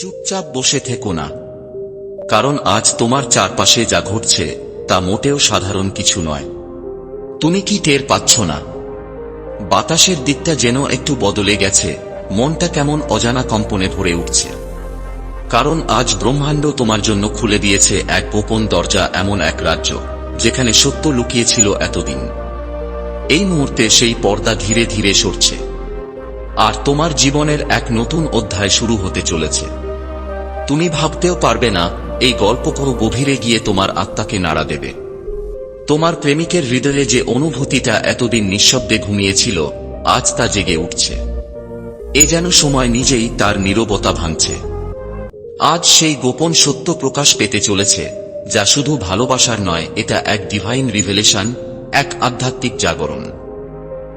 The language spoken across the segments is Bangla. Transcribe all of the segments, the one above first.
চুপচাপ বসে থেকো না। কারণ আজ তোমার চারপাশে যা ঘটছে, তা মোটেও সাধারণ কিছু নয়। তুমি কি টের পাচ্ছ না? বাতাসের দিকটা যেন একটু বদলে গেছে, মনটা কেমন অজানা কম্পনে ভরে উঠছে। কারণ আজ ব্রহ্মাণ্ড তোমার জন্য খুলে দিয়েছে এক গোপন দরজা এমন এক রাজ্য, যেখানে সত্য লুকিয়েছিল এতদিন। এই মুহূর্তে সেই পর্দা ধীরে ধীরে সরছে। আর তোমার জীবনের এক নতুন অধ্যায় শুরু হতে চলেছে। তুমি ভাবতেও পারবে না, এই গল্প কোনো গভীরে গিয়ে তোমার আত্মাকে নাড়া দেবে। তোমার প্রেমিকের হৃদয়ে যে অনুভূতিটা এতদিন নিঃশব্দে ঘুমিয়েছিল, আজ তা জেগে উঠছে। এ যেন সময় নিজেই তার নীরবতা ভাঙছে। আজ সেই গোপন সত্য প্রকাশ পেতে চলেছে, যা শুধু ভালোবাসার নয়, এটা এক ডিভাইন রিভেলেশন এক আধ্যাত্মিক জাগরণ।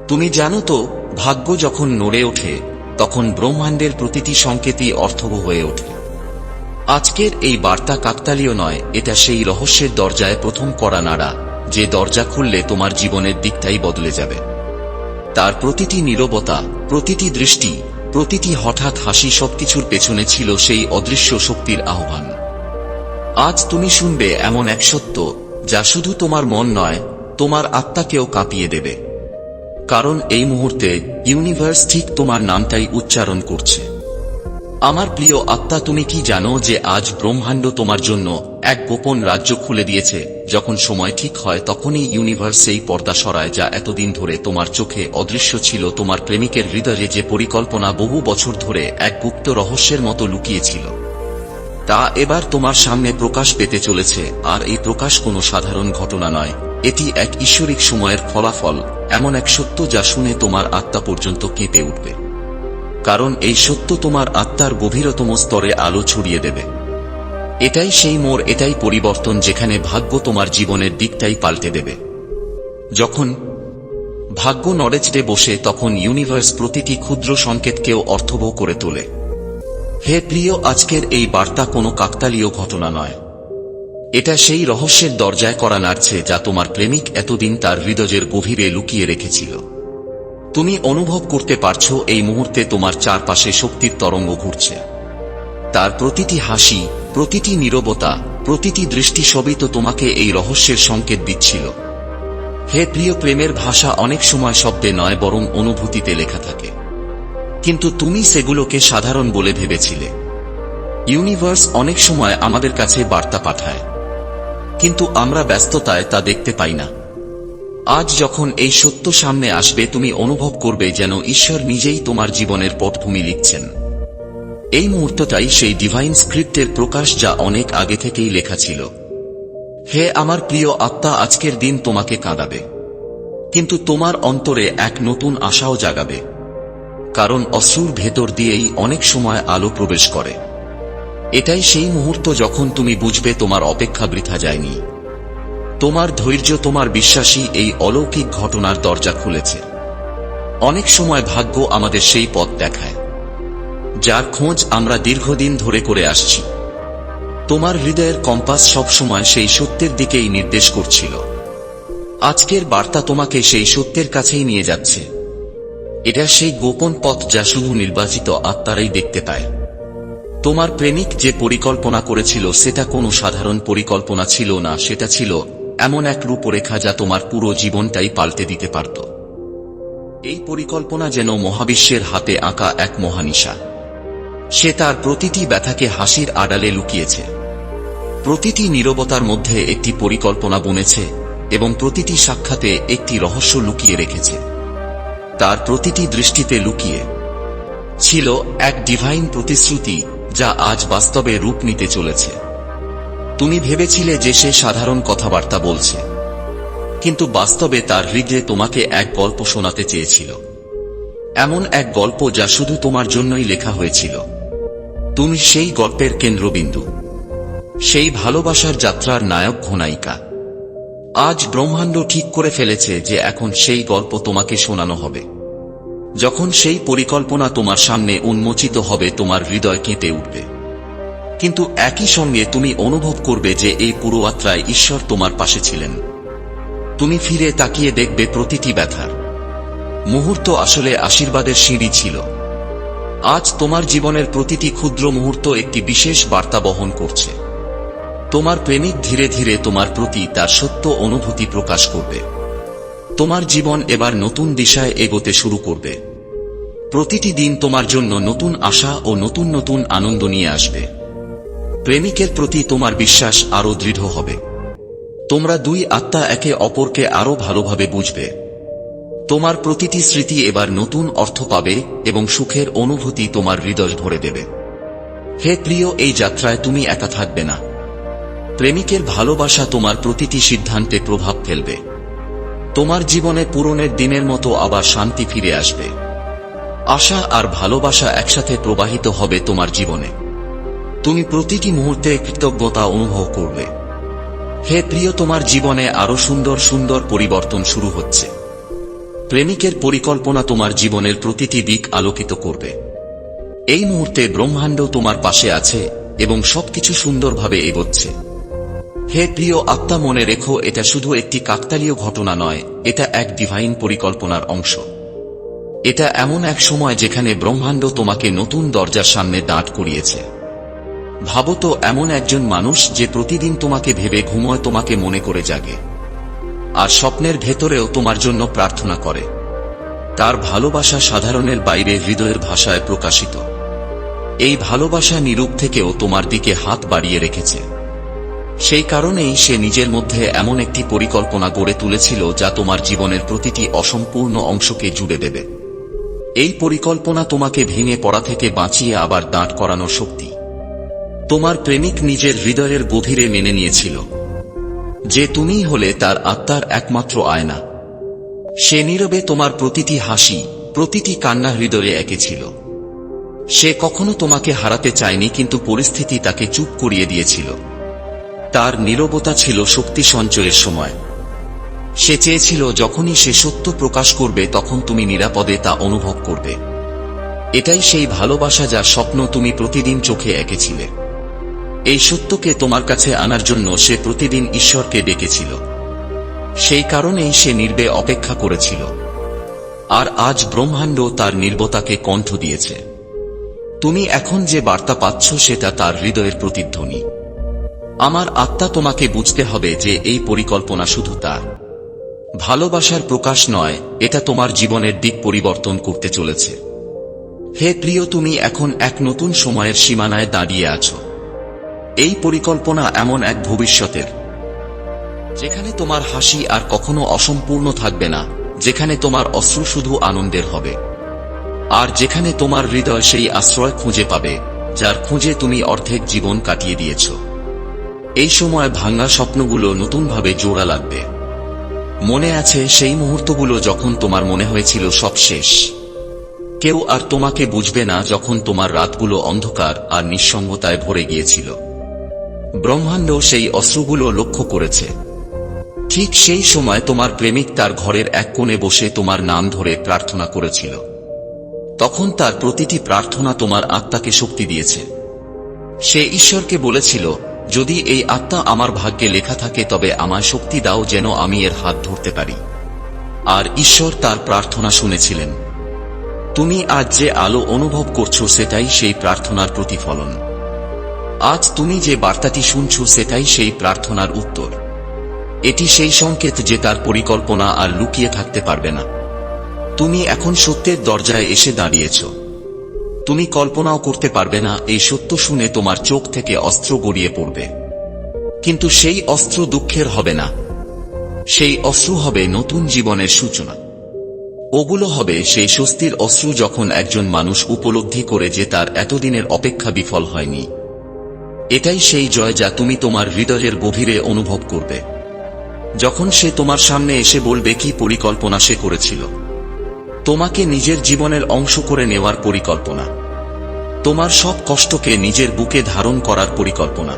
তুমি জানো তো, ভাগ্য যখন নড়ে ওঠে, তখন ব্রহ্মাণ্ডের প্রতিটি সংকেতই অর্থবহ হয়ে ওঠে। আজকের এই বার্তা কাকতালীয় নয়, এটা সেই রহস্যের দরজায় প্রথম করা নাড়া, যে দরজা খুললে তোমার জীবনের দিকটাই বদলে যাবে। তার প্রতিটি নীরবতা, প্রতিটি দৃষ্টি, প্রতিটি হঠাৎ হাসি সবকিছুর পেছনে ছিল সেই অদৃশ্য শক্তির আহ্বান। আজ তুমি শুনবে এমন এক সত্য, যা শুধু তোমার মন নয়, তোমার আত্মাকেও কাঁপিয়ে দেবে। কারণ এই মুহূর্তে ইউনিভার্স ঠিক তোমার নামটাই উচ্চারণ করছে। আমার প্রিয় আত্মা, তুমি কি জানো যে আজ ব্রহ্মাণ্ড তোমার জন্য এক গোপন রাজ্য খুলে দিয়েছে? যখন সময় ঠিক হয়, তখনই ইউনিভার্স এই পর্দা সরায় যা এতদিন ধরে তোমার চোখে অদৃশ্য ছিল। তোমার প্রেমিকের হৃদয়ে যে পরিকল্পনা বহু বছর ধরে এক গুপ্ত রহস্যের মতো লুকিয়েছিল, তা এবার তোমার সামনে প্রকাশ পেতে চলেছে। আর এই প্রকাশ কোনো সাধারণ ঘটনা নয়। এটি এক ঈশ্বরিক সময়ের ফলাফল, এমন এক সত্য যা শুনে তোমার আত্মা পর্যন্ত কেঁপে উঠবে। কারণ এই সত্য তোমার আত্মার গভীরতম স্তরে আলো ছড়িয়ে দেবে। এটাই সেই মোর, এটাই পরিবর্তন যেখানে ভাগ্য তোমার জীবনের দিকটাই পাল্টে দেবে। যখন ভাগ্য নরেজডে বসে, তখন ইউনিভার্স প্রতিটি ক্ষুদ্র সংকেতকেও অর্থবহ করে তোলে। হে প্রিয়, আজকের এই বার্তা কোনো কাকতালীয় ঘটনা নয়। এটা সেই রহস্যের দরজায় করা নাড়ছে যা তোমার প্রেমিক এতদিন তার হৃদয়ের গভীরে লুকিয়ে রেখেছিল। তুমি অনুভব করতে পারছ এই মুহূর্তে তোমার চারপাশে শক্তির তরঙ্গ ঘুরছে। তার প্রতিটি হাসি, প্রতিটি নীরবতা, প্রতিটি দৃষ্টি সবই তো তোমাকে এই রহস্যের সংকেত দিচ্ছিল। হে প্রিয় প্রেমের ভাষা অনেক সময় শব্দে নয়, বরং অনুভূতিতে লেখা থাকে। কিন্তু তুমি সেগুলোকে সাধারণ বলে ভেবেছিলে। ইউনিভার্স অনেক সময় আমাদের কাছে বার্তা পাঠায়। কিন্তু আমরা ব্যস্ততায় তা দেখতে পাই না। আজ যখন এই সত্য সামনে আসবে, তুমি অনুভব করবে যেন ঈশ্বর নিজেই তোমার জীবনের পটভূমি লিখছেন। এই মুহূর্তটাই সেই ডিভাইন স্ক্রিপ্টের প্রকাশ যা অনেক আগে থেকেই লেখা ছিল। হে আমার প্রিয় আত্মা, আজকের দিন তোমাকে কাঁদাবে। কিন্তু তোমার অন্তরে এক নতুন আশাও জাগাবে। কারণ অশ্রুর ভেতর দিয়েই অনেক সময় আলো প্রবেশ করে। এটাই সেই মুহূর্ত যখন তুমি বুঝবে তোমার অপেক্ষা বৃথা যায়নি। তোমার ধৈর্য, তোমার বিশ্বাসী এই অলৌকিক ঘটনার দরজা খুলেছে। অনেক সময় ভাগ্য আমাদের সেই পথ দেখায়, যার খোঁজ আমরা দীর্ঘদিন ধরে করে আসছি। তোমার হৃদয়ের কম্পাস সবসময় সেই সত্যের দিকেই নির্দেশ করছিল। আজকের বার্তা তোমাকে সেই সত্যের কাছেই নিয়ে যাচ্ছে। এটা সেই গোপন পথ যা শুধু নির্বাচিত আত্মারাই দেখতে পায়। তোমার প্রেমিক যে পরিকল্পনা করেছিল, সেটা কোনো সাধারণ পরিকল্পনা ছিল না, সেটা ছিল এমন এক রূপরেখা যা তোমার পুরো জীবনটাই পাল্টে দিতে পারত। এই পরিকল্পনা যেন মহাবিশ্বের হাতে আঁকা এক মহানিশা। সে তার প্রতিটি ব্যথাকে হাসির আড়ালে লুকিয়েছে। প্রতিটি নীরবতার মধ্যে একটি পরিকল্পনা বনেছে এবং প্রতিটি সাক্ষাতে একটি রহস্য লুকিয়ে রেখেছে। তার প্রতিটি দৃষ্টিতে লুকিয়ে ছিল এক ডিভাইন প্রতিশ্রুতি যা আজ বাস্তবে রূপ নিতে চলেছে। তুমি ভেবেছিলে যে সে সাধারণ কথাবার্তা বলছে। কিন্তু বাস্তবে তার হৃদয়ে তোমাকে এক গল্প শোনাতে চেয়েছিল। এমন এক গল্প যা শুধু তোমার জন্যই লেখা হয়েছিল। তুমি সেই গল্পের কেন্দ্রবিন্দু। সেই ভালোবাসার যাত্রার নায়ক ঘনায়িকা আজ ব্রহ্মাণ্ড ঠিক করে ফেলেছে যে এখন সেই গল্প তোমাকে শোনানো হবে। যখন সেই পরিকল্পনা তোমার সামনে উন্মোচিত হবে, তোমার হৃদয় কেঁপে উঠবে। কিন্তু একই সঙ্গে তুমি অনুভব করবে যে এই পুরো যাত্রায় ঈশ্বর তোমার পাশে ছিলেন। তুমি ফিরে তাকিয়ে দেখবে প্রতিটি ব্যথার। মুহূর্ত আসলে আশীর্বাদের সিঁড়ি ছিল। আজ তোমার জীবনের প্রতিটি ক্ষুদ্র মুহূর্ত একটি বিশেষ বার্তা বহন করছে। তোমার প্রেমিক ধীরে ধীরে তোমার প্রতি তার সত্য অনুভূতি প্রকাশ করবে। তোমার জীবন এবার নতুন দিশায় এগোতে শুরু করবে। প্রতিটি দিন তোমার জন্য নতুন আশা ও নতুন নতুন আনন্দ নিয়ে আসবে। প্রেমিকের প্রতি তোমার বিশ্বাস আরও দৃঢ় হবে। তোমরা দুই আত্মা একে অপরকে আরও ভালোভাবে বুঝবে। তোমার প্রতিটি স্মৃতি এবার নতুন অর্থ পাবে এবং সুখের অনুভূতি তোমার হৃদয় ভরে দেবে। হে প্রিয়, এই যাত্রায় তুমি একা থাকবে না। প্রেমিকের ভালোবাসা তোমার প্রতিটি সিদ্ধান্তে প্রভাব ফেলবে। তোমার জীবনে পূরণের দিনের মতো আবার শান্তি ফিরে আসবে। আশা আর ভালোবাসা একসাথে প্রবাহিত হবে তোমার জীবনে। তুমি প্রতিটি মুহূর্তে কৃতজ্ঞতা অনুভব করবে। হে প্রিয়, তোমার জীবনে আরও সুন্দর সুন্দর পরিবর্তন শুরু হচ্ছে। প্রেমিকের পরিকল্পনা তোমার জীবনের প্রতিটি দিক আলোকিত করবে। এই মুহূর্তে ব্রহ্মাণ্ড তোমার পাশে আছে এবং সবকিছু সুন্দরভাবে এগোচ্ছে। হে প্রিয়, আত্মা মনে রেখো, এটা শুধু একটি কাকতালীয় ঘটনা নয়, এটা এক ডিভাইন পরিকল্পনার অংশ। এটা এমন এক সময় যেখানে ব্রহ্মাণ্ড তোমাকে নতুন দরজার সামনে দাঁড় করিয়েছে। ভাবো তো এমন একজন মানুষ যে প্রতিদিন তোমাকে ভেবে ঘুমোয় তোমাকে মনে করে জাগে, আর স্বপ্নের ভেতরেও তোমার জন্য প্রার্থনা করে। তার ভালোবাসা সাধারণের বাইরে হৃদয়ের ভাষায় প্রকাশিত। এই ভালোবাসা নিরূপ থেকেও তোমার দিকে হাত বাড়িয়ে রেখেছে। সেই কারণেই সে নিজের মধ্যে এমন একটি পরিকল্পনা গড়ে তুলেছিল যা তোমার জীবনের প্রতিটি অসম্পূর্ণ অংশকে জুড়ে দেবে। এই পরিকল্পনা তোমাকে ভেঙে পড়া থেকে বাঁচিয়ে আবার দাঁড় করানোর শক্তি। তোমার প্রেমিক নিজের হৃদয়ের গভীরে মেনে নিয়েছিল। যে তুমিই হলে তার আত্মার একমাত্র আয়না। সে নীরবে তোমার প্রতিটি হাসি, প্রতিটি কান্না হৃদয়ে এঁকেছিল সে কখনো তোমাকে হারাতে চায়নি, কিন্তু পরিস্থিতি তাকে চুপ করিয়ে দিয়েছিল। তার নীরবতা ছিল শক্তি সঞ্চয়ের সময়। সে চেয়েছিল, যখনই সে সত্য প্রকাশ করবে, তখন তুমি নিরাপদে তা অনুভব করবে। এটাই সেই ভালোবাসা যা স্বপ্ন তুমি প্রতিদিন চোখে এঁকেছিলে। এই সত্যকে তোমার কাছে আনার জন্য সে প্রতিদিন ঈশ্বরকে ডেকেছিল। সেই কারণেই সে নির্বে অপেক্ষা করেছিল। আর আজ ব্রহ্মাণ্ড তার নির্বতাকে কণ্ঠ দিয়েছে। তুমি এখন যে বার্তা পাচ্ছ সেটা তার হৃদয়ের প্রতিধ্বনি। আমার আত্মা তোমাকে বুঝতে হবে যে এই পরিকল্পনা শুধু তার। ভালোবাসার প্রকাশ নয়, এটা তোমার জীবনের দিক পরিবর্তন করতে চলেছে। হে প্রিয়, তুমি এখন এক নতুন সময়ের সীমানায় দাঁড়িয়ে আছো। এই পরিকল্পনা এমন এক ভবিষ্যতের। যেখানে তোমার হাসি আর কখনো অসম্পূর্ণ থাকবে না, যেখানে তোমার অশ্রু শুধু আনন্দের হবে। আর যেখানে তোমার হৃদয় সেই আশ্রয় খুঁজে পাবে, যার খুঁজে তুমি অর্ধেক জীবন কাটিয়ে দিয়েছ। এই সময় ভাঙ্গা স্বপ্নগুলো নতুনভাবে জোড়া লাগবে। মনে আছে সেই মুহূর্তগুলো যখন তোমার মনে হয়েছিল সব শেষ। কেউ আর তোমাকে বুঝবে না যখন তোমার রাতগুলো অন্ধকার আর নিঃসঙ্গতায় ভরে গিয়েছিল। ব্রহ্মাণ্ড সেই অস্ত্রগুলো লক্ষ্য করেছে। ঠিক সেই সময় তোমার প্রেমিক তার ঘরের এক কোণে বসে তোমার নাম ধরে প্রার্থনা করেছিল। তখন তার প্রতিটি প্রার্থনা তোমার আত্মাকে শক্তি দিয়েছে। সে ঈশ্বরকে বলেছিল, যদি এই আত্মা আমার ভাগ্যে লেখা থাকে, তবে আমায় শক্তি দাও যেন আমি এর হাত ধরতে পারি। আর ঈশ্বর তার প্রার্থনা শুনেছিলেন। তুমি আজ যে আলো অনুভব করছ, সেটাই সেই প্রার্থনার প্রতিফলন। আজ তুমি যে বার্তাটি শুনছ সেটাই সেই প্রার্থনার উত্তর। এটি সেই সংকেত যে তার পরিকল্পনা আর লুকিয়ে থাকতে পারবে না। তুমি এখন সত্যের দরজায় এসে দাঁড়িয়েছ। তুমি কল্পনাও করতে পারবে না এই সত্য শুনে তোমার চোখ থেকে অস্ত্র গড়িয়ে পড়বে। কিন্তু সেই অস্ত্র দুঃখের হবে না। সেই অস্ত্র হবে নতুন জীবনের সূচনা। ওগুলো হবে সেই স্বস্তির অস্ত্র যখন একজন মানুষ উপলব্ধি করে যে তার এতদিনের অপেক্ষা বিফল হয়নি। এটাই সেই জয় যা তুমি তোমার হৃদয়ের গভীরে অনুভব করবে। যখন সে তোমার সামনে এসে বলবে কি পরিকল্পনা সে করেছিল। তোমাকে নিজের জীবনের অংশ করে নেওয়ার পরিকল্পনা। তোমার সব কষ্টকে নিজের বুকে ধারণ করার পরিকল্পনা।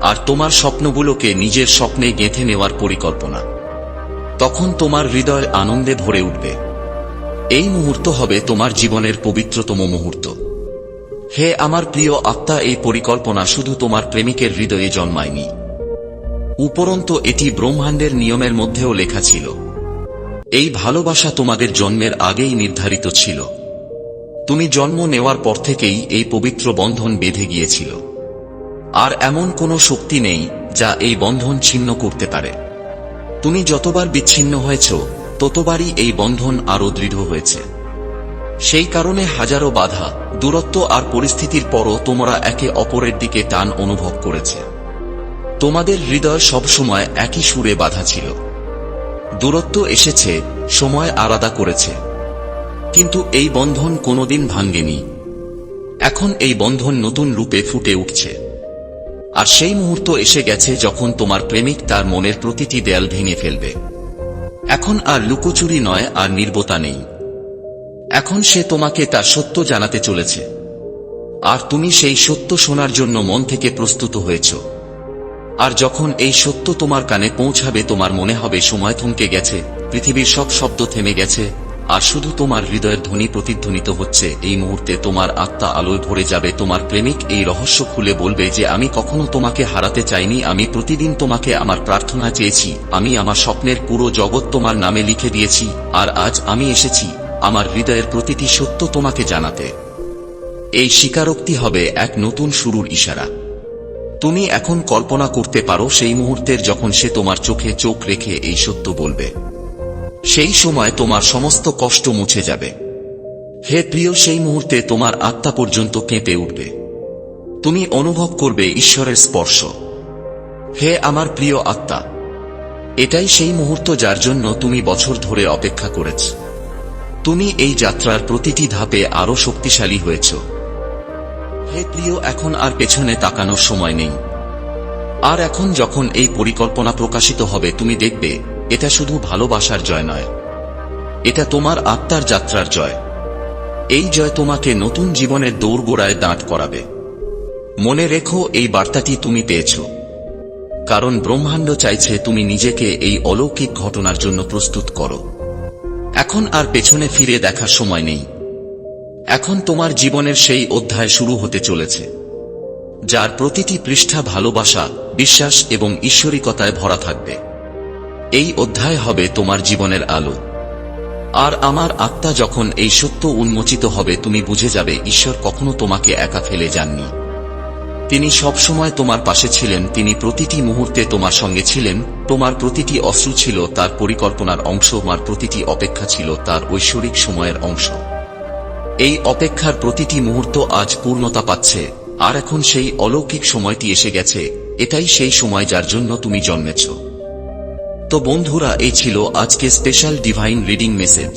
আর তোমার স্বপ্নগুলোকে নিজের স্বপ্নে গেঁথে নেওয়ার পরিকল্পনা। তখন তোমার হৃদয় আনন্দে ভরে উঠবে। এই মুহূর্ত হবে তোমার জীবনের পবিত্রতম মুহূর্ত। হে আমার প্রিয় আত্মা, এই পরিকল্পনা শুধু তোমার প্রেমিকের হৃদয়ে জন্মায়নি। উপরন্ত এটি ব্রহ্মাণ্ডের নিয়মের মধ্যেও লেখা ছিল। এই ভালোবাসা তোমাদের জন্মের আগেই নির্ধারিত ছিল। তুমি জন্ম নেওয়ার পর থেকেই এই পবিত্র বন্ধন বেঁধে গিয়েছিল। আর এমন কোনো শক্তি নেই যা এই বন্ধন ছিন্ন করতে পারে। তুমি যতবার বিচ্ছিন্ন হয়েছ, ততবারই এই বন্ধন আরও দৃঢ় হয়েছে। সেই কারণে হাজারো বাধা, দূরত্ব আর পরিস্থিতির পরও তোমরা একে অপরের দিকে টান অনুভব করেছে। তোমাদের হৃদয় সবসময় একই সুরে বাধা ছিল। দূরত্ব এসেছে, সময় আলাদা করেছে। কিন্তু এই বন্ধন কোনোদিন ভাঙ্গেনি। এখন এই বন্ধন নতুন রূপে ফুটে উঠছে। আর সেই মুহূর্ত এসে গেছে যখন তোমার প্রেমিক তার মনের প্রতিটি দেয়াল ভেঙে ফেলবে। এখন আর লুকোচুরি নয় আর নির্বতা নেই। এখন সে তোমাকে তার সত্য জানাতে চলেছে। আর তুমি সেই সত্য শোনার জন্য মন থেকে প্রস্তুত হয়েছ। আর যখন এই সত্য তোমার কানে পৌঁছাবে, তোমার মনে হবে সময় থমকে গেছে, পৃথিবীর সব শব্দ থেমে গেছে, আর শুধু তোমার হৃদয়ের ধ্বনি প্রতিধ্বনিত হচ্ছে। এই মুহূর্তে তোমার আত্মা আলোয় ভরে যাবে, তোমার প্রেমিক এই রহস্য খুলে বলবে যে, আমি কখনো তোমাকে হারাতে চাইনি, আমি প্রতিদিন তোমাকে আমার প্রার্থনা চেয়েছি, আমি আমার স্বপ্নের পুরো জগৎ তোমার নামে লিখে দিয়েছি, আর আজ আমি এসেছি। আমার হৃদয়ের প্রতিটি সত্য তোমাকে জানাতে। এই স্বীকারোক্তি হবে এক নতুন শুরুর ইশারা। তুমি এখন কল্পনা করতে পারো সেই মুহূর্তের যখন সে তোমার চোখে চোখ রেখে এই সত্য বলবে। সেই সময় তোমার সমস্ত কষ্ট মুছে যাবে। হে প্রিয়, সেই মুহূর্তে তোমার আত্মা পর্যন্ত কেঁপে উঠবে। তুমি অনুভব করবে ঈশ্বরের স্পর্শ। হে আমার প্রিয় আত্মা, এটাই সেই মুহূর্ত যার জন্য তুমি বছর ধরে অপেক্ষা করেছ। তুমি এই যাত্রার প্রতিটি ধাপে আরও শক্তিশালী হয়েছ। হে প্রিয়, এখন আর পেছনে তাকানোর সময় নেই। আর এখন যখন এই পরিকল্পনা প্রকাশিত হবে, তুমি দেখবে, এটা শুধু ভালোবাসার জয় নয়। এটা তোমার আত্মার যাত্রার জয়। এই জয় তোমাকে নতুন জীবনের দৌড়গোড়ায় দাঁড় করাবে। মনে রেখো, এই বার্তাটি তুমি পেয়েছ। কারণ ব্রহ্মাণ্ড চাইছে তুমি নিজেকে এই অলৌকিক ঘটনার জন্য প্রস্তুত করো। এখন আর পেছনে ফিরে দেখার সময় নেই। এখন তোমার জীবনের সেই অধ্যায় শুরু হতে চলেছে, যার প্রতিটি পৃষ্ঠা ভালোবাসা, বিশ্বাস এবং ঈশ্বরিকতায় ভরা থাকবে। এই অধ্যায় হবে তোমার জীবনের আলো। আর আমার আত্মা যখন এই সত্য উন্মোচিত হবে, তুমি বুঝে যাবে ঈশ্বর কখনো তোমাকে একা ফেলে যাননি। তিনি সবসময় তোমার পাশে ছিলেন, তিনি প্রতিটি মুহূর্তে তোমার সঙ্গে ছিলেন, তোমার প্রতিটি অশ্রু ছিল তার পরিকল্পনার অংশ, তোমার প্রতিটি অপেক্ষা ছিল তার ঐশ্বরিক সময়ের অংশ। এই অপেক্ষার প্রতিটি মুহূর্ত আজ পূর্ণতা পাচ্ছে, আর এখন সেই অলৌকিক সময়টি এসে গেছে, এটাই সেই সময় যার জন্য তুমি জন্মেছ। তো বন্ধুরা, এই ছিল আজকে স্পেশাল ডিভাইন রিডিং মেসেজ